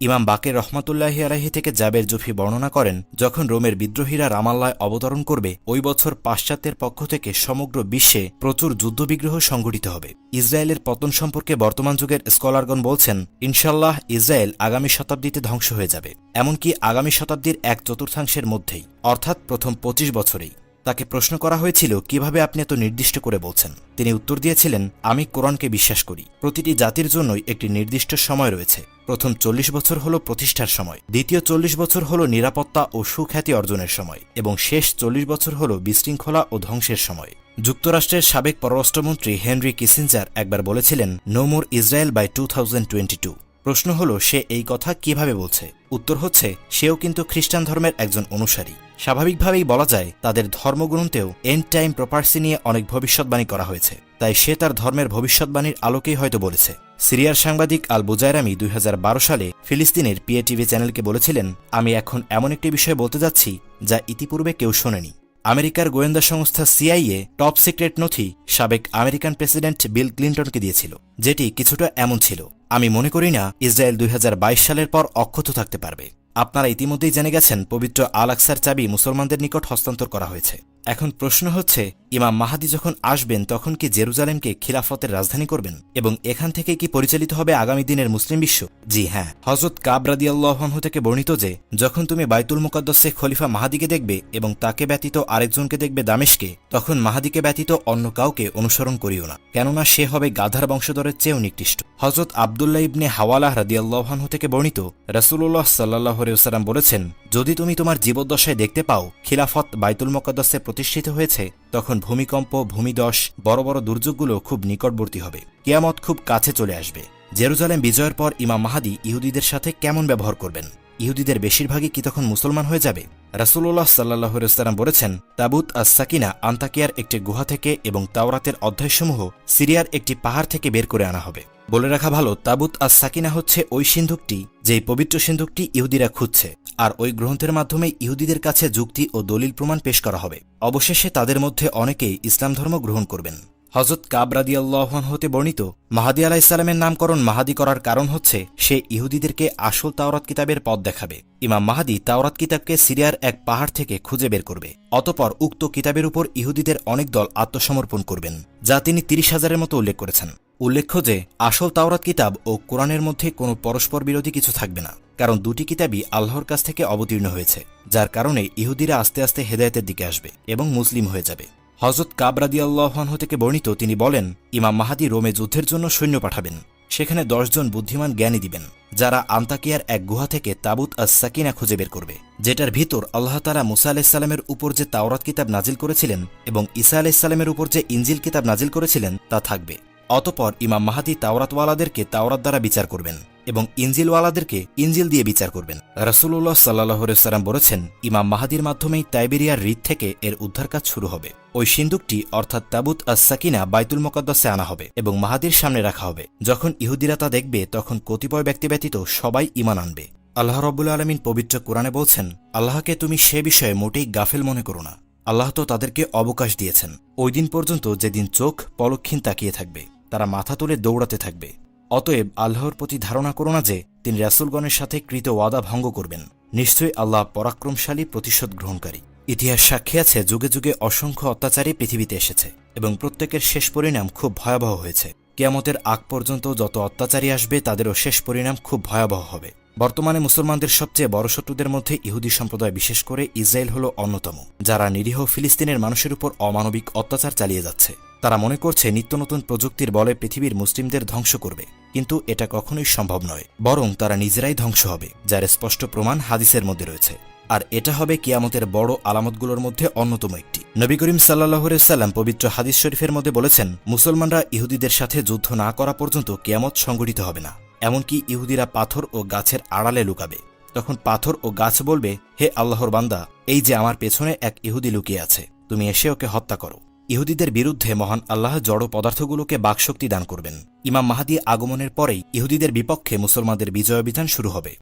ইমাম বাকের রহমাতুল্লাহি আলাহি থেকে জাবের জুফি বর্ণনা করেন, যখন রোমের বিদ্রোহীরা রামাল্লায় অবতরণ করবে, ওই বছর পাশ্চাত্যের পক্ষ থেকে সমগ্র বিশ্বে প্রচুর যুদ্ধবিগ্রহ সংঘটিত হবে। ইসরায়েলের পতন সম্পর্কে বর্তমান যুগের স্কলারগণ বলছেন ইনশাল্লাহ ইসরায়েল আগামী শতাব্দীতে ধ্বংস হয়ে যাবে। এমনকি আগামী শতাব্দীর এক চতুর্থাংশের মধ্যেই, অর্থাৎ প্রথম পঁচিশ বছরেই। তাকে প্রশ্ন করা হয়েছিল, কীভাবে আপনি এত নির্দিষ্ট করে বলছেন? তিনি উত্তর দিয়েছিলেন, আমি কোরআনকে বিশ্বাস করি। প্রতিটি জাতির জন্যই একটি নির্দিষ্ট সময় রয়েছে। প্রথম চল্লিশ বছর হল প্রতিষ্ঠার সময়, দ্বিতীয় চল্লিশ বছর হল নিরাপত্তা ও সুখ্যাতি অর্জনের সময়, এবং শেষ চল্লিশ বছর হল বিশৃঙ্খলা ও ধ্বংসের সময়। যুক্তরাষ্ট্রের সাবেক পররাষ্ট্রমন্ত্রী হেনরি কিসিঞ্জার একবার বলেছিলেন no more Israel by two প্রশ্ন হল, সে এই কথা কীভাবে বলছে? উত্তর হচ্ছে, সেও কিন্তু খ্রিস্টান ধর্মের একজন অনুসারী। স্বাভাবিকভাবেই বলা যায়, তাদের ধর্মগ্রন্থেও এন্ড টাইম প্রপার্সি নিয়ে অনেক ভবিষ্যৎবাণী করা হয়েছে। তাই সে তার ধর্মের ভবিষ্যৎবাণীর আলোকেই হয়তো বলেছে। সিরিয়ার সাংবাদিক আল বুজায়রামি দুই হাজার বারো সালে ফিলিস্তিনের পিএটিভি চ্যানেলকে বলেছিলেন, আমি এখন এমন একটি বিষয় বলতে যাচ্ছি, যা ইতিপূর্বে কেউ শোনেনি। আমেরিকার গোয়েন্দা সংস্থা সিআইএ টপ সিক্রেট নথি সাবেক আমেরিকান প্রেসিডেন্ট বিল ক্লিন্টনকে দিয়েছিল, যেটি কিছুটা এমন ছিল, আমি মনে করি না ইসরায়েল দুই হাজার বাইশ সালের পর অক্ষত থাকতে পারবে। আপনারা ইতিমধ্যেই জেনে গেছেন, পবিত্র আলাক্সার চাবি মুসলমানদের নিকট হস্তান্তর করা হয়েছে। এখন প্রশ্ন হচ্ছে, ইমাম মাহাদি যখন আসবেন, তখন কি জেরুজালেমকে খিলাফতের রাজধানী করবেন? এবং এখান থেকে কি পরিচালিত হবে আগামী দিনের মুসলিম বিশ্ব? জি হ্যাঁ। হজরত কাবরাদি আল্লাহনহু থেকে বর্ণিত যে, যখন তুমি বাইতুল মুকদ্দসে খলিফা মাহাদিকে দেখবে এবং তাকে ব্যতীত আরেকজনকে দেখবে দামেশকে, তখন মাহাদিকে ব্যতীত অন্য কাউকে অনুসরণ করিও না। কেননা সে হবে গাধার বংশধরের চেয়েও নিকৃষ্ট। হজরত আবদুল্লাহ ইবনে হাওয়ালাহ রাদিয়াল্লাহনহু থেকে বর্ণিত রাসুল্লাহ সাল্লাহ সাল্লাম বলেছেন, যদি তুমি তোমার জীবদ্দশায় দেখতে পাও খিলাফত বাইতুল মোকাদ্দাসে প্রতিষ্ঠিত হয়েছে, তখন ভূমিকম্প, ভূমিদশ, বড় বড় দুর্যোগগুলো খুব নিকটবর্তী হবে। কিয়ামত খুব কাছে চলে আসবে। জেরুজালেম বিজয়ের পর ইমাম মাহাদি ইহুদিদের সাথে কেমন ব্যবহার করবেন? ইহুদিদের বেশিরভাগই কি তখন মুসলমান হয়ে যাবে? রাসুল্লাহ সাল্লাহসাল্লাম বলেছেন, তাবুত আস সাকিনা আন্তাকিয়ার একটি গুহা থেকে এবং তাওরাতের অধ্যায়সমূহ সিরিয়ার একটি পাহাড় থেকে বের করে আনা হবে। বলে রাখা ভালো, তাবুত আস সাকিনা হচ্ছে ওই সিন্ধুকটি, যেই পবিত্র সিন্ধুকটি ইহুদিরা খুঁজছে। আর ওই গ্রন্থের মাধ্যমে ইহুদিদের কাছে যুক্তি ও দলিল প্রমাণ পেশ করা হবে। অবশেষে তাদের মধ্যে অনেকেই ইসলাম ধর্ম গ্রহণ করবেন। হজরত কাবরাদি আল্লাহন হতে বর্ণিত, মাহাদি আলাহ ইসলামের নামকরণ মাহাদি করার কারণ হচ্ছে, সে ইহুদিদেরকে আসল তাওরাত কিতাবের পথ দেখাবে। ইমাম মাহাদি তাওরাত কিতাবকে সিরিয়ার এক পাহাড় থেকে খুঁজে বের করবে। অতপর উক্ত কিতাবের উপর ইহুদিদের অনেক দল আত্মসমর্পণ করবেন, যা তিনি তিরিশ হাজারের মতো উল্লেখ করেছেন। উল্লেখ্য যে, আসল তাওরাত কিতাব ও কোরআনের মধ্যে কোনো পরস্পর বিরোধী কিছু থাকবে না, কারণ দুটি কিতাবই আল্লাহর কাছ থেকে অবতীর্ণ হয়েছে, যার কারণে ইহুদিরা আস্তে আস্তে হেদায়তের দিকে আসবে এবং মুসলিম হয়ে যাবে। হজরত কাবরাদি আল্লাহন থেকে বর্ণিত তিনি বলেন, ইমাম মাহাদি রোমে যুদ্ধের জন্য সৈন্য পাঠাবেন, সেখানে দশজন বুদ্ধিমান জ্ঞানী দিবেন, যারা আন্তাকিয়ার এক গুহা থেকে তাবুত আস সাকিনা খুঁজে বের করবে, যেটার ভিতর আল্লাহ তালা মুসা আলাহিসাল্লামের উপর যে তাওরাত কিতাব নাজিল করেছিলেন এবং ঈসা আলাহিসাল্লামের উপর যে ইঞ্জিল কিতাব নাজিল করেছিলেন তা থাকবে। অতপর ইমাম মাহাদি তাওরাতওয়ালাদেরকে তাওরাত দ্বারা বিচার করবেন এবং ইঞ্জিলওয়ালাদেরকে ইঞ্জিল দিয়ে বিচার করবেন। রাসুল্লাহ সাল্লাহসাল্লাম বলেছেন, ইমাম মাহাদির মাধ্যমেই তাইবেরিয়ার হৃদ থেকে এর উদ্ধার কাজ শুরু হবে। ওই সিন্দুকটি অর্থাৎ তাবুত আস সাকিনা বাইতুল মোকদ্দসে আনা হবে এবং মাহাদির সামনে রাখা হবে। যখন ইহুদিরা তা দেখবে, তখন কতিপয় ব্যক্তি ব্যতীত সবাই ইমান আনবে। আল্লাহ রব্বুল আলমিন পবিত্র কোরআনে বলছেন, আল্লাহকে তুমি সে বিষয়ে মোটেই গাফেল মনে করো না। আল্লাহ তো তাদেরকে অবকাশ দিয়েছেন। ওই দিন পর্যন্ত যেদিন চোখ পলক্ষীন তাকিয়ে থাকবে। তারা মাথা তুলে দৌড়াতে থাকবে। অতএব আল্লাহর প্রতি ধারণা করো না যে তিনি রাসুলগণের সাথে কৃত ওয়াদা ভঙ্গ করবেন। নিশ্চয়ই আল্লাহ পরাক্রমশালী প্রতিশোধ গ্রহণকারী। ইতিহাস সাক্ষী আছে, যুগে যুগে অসংখ্য অত্যাচারী পৃথিবীতে এসেছে এবং প্রত্যেকের শেষ পরিণাম খুব ভয়াবহ হয়েছে। কেয়ামতের আগ পর্যন্ত যত অত্যাচারী আসবে, তাদেরও শেষ পরিণাম খুব ভয়াবহ হবে। বর্তমানে মুসলমানদের সবচেয়ে বড় শত্রুদের মধ্যে ইহুদি সম্প্রদায় বিশেষ করে ইসরায়েল হল অন্যতম, যারা নিরীহ ফিলিস্তিনের মানুষের উপর অমানবিক অত্যাচার চালিয়ে যাচ্ছে। তারা মনে করছে নিত্য নতুন প্রযুক্তির বলে পৃথিবীর মুসলিমদের ধ্বংস করবে, কিন্তু এটা কখনোই সম্ভব নয়, বরং তারা নিজেরাই ধ্বংস হবে, যার স্পষ্ট প্রমাণ হাদিসের মধ্যে রয়েছে। আর এটা হবে কিয়ামতের বড় আলামতগুলোর মধ্যে অন্যতম একটি। নবী করিম সাল্লাহসাল্লাম পবিত্র হাদিস শরীফের মধ্যে বলেছেন, মুসলমানরা ইহুদিদের সাথে যুদ্ধ না করা পর্যন্ত কিয়ামত সংগঠিত হবে না। এমনকি ইহুদিরা পাথর ও গাছের আড়ালে লুকাবে। তখন পাথর ও গাছ বলবে, হে আল্লাহর বান্দা, এই যে আমার পেছনে এক ইহুদি লুকিয়ে আছে, তুমি এসে ওকে হত্যা করো। ইহুদিদের বিরুদ্ধে মহান আল্লাহ জড় পদার্থগুলোকে বাকশক্তি দান করবেন। ইমাম মাহাদি আগমনের পরেই ইহুদিদের বিপক্ষে মুসলমানদের বিজয় অভিযান শুরু হবে।